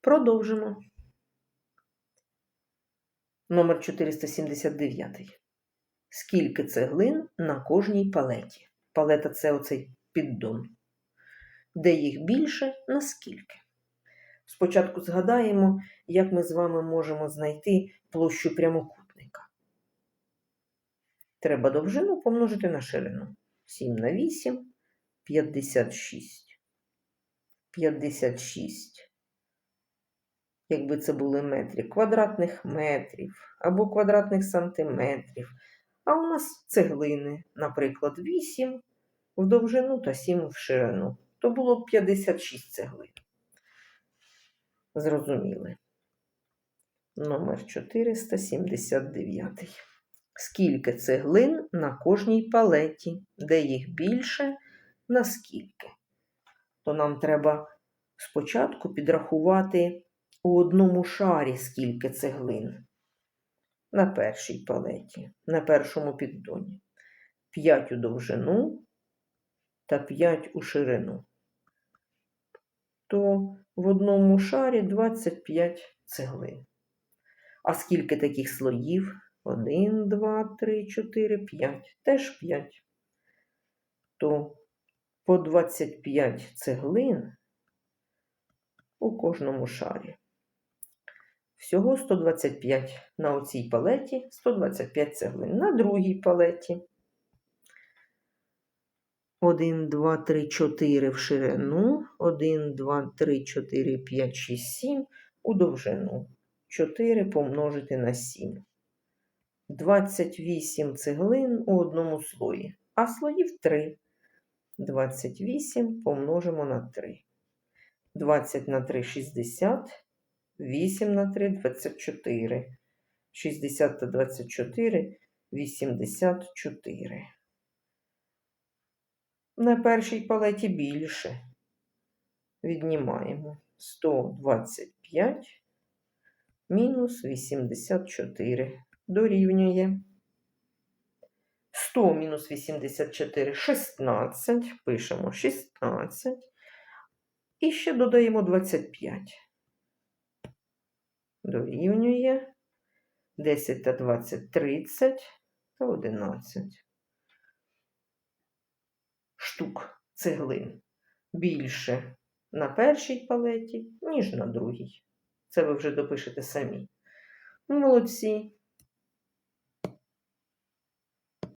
Продовжимо. Номер 479. Скільки цеглин на кожній палеті? Палета це оцей піддон. Де їх більше, наскільки? Спочатку згадаємо, як ми з вами можемо знайти площу прямокутника. Треба довжину помножити на ширину. 7 на 8 56. 56. Якби це були метри квадратних метрів або квадратних сантиметрів. А у нас цеглини, наприклад, 8 в довжину та 7 в ширину. То було б 56 цеглин. Зрозуміли. Номер 479. Скільки цеглин на кожній палеті? Де їх більше? Наскільки? То нам треба спочатку підрахувати у одному шарі скільки цеглин. На першій палеті, на першому піддоні. 5 у довжину та 5 у ширину. То в одному шарі 25 цеглин. А скільки таких слоїв? 1, 2, 3, 4, 5. Теж 5. То по 25 цеглин у кожному шарі. Всього 125 на оцій палеті, 125 цеглин. На другій палеті. 1, 2, 3, 4 в ширину, 1, 2, 3, 4, 5, 6, 7 у довжину. 4 помножити на 7. 28 цеглин у одному слої, а слоїв 3. 28 помножимо на 3. 20 на 3 60, 8 на 3 24. 60 та 24 84. На першій палеті більше. Віднімаємо 125 мінус 84 дорівнює 100 мінус 84 16. Пишемо 16. І ще додаємо 25. Дорівнює 10 та 20 30 та 11 штук цеглин більше на першій палеті, ніж на другій. Це ви вже допишете самі. Молодці.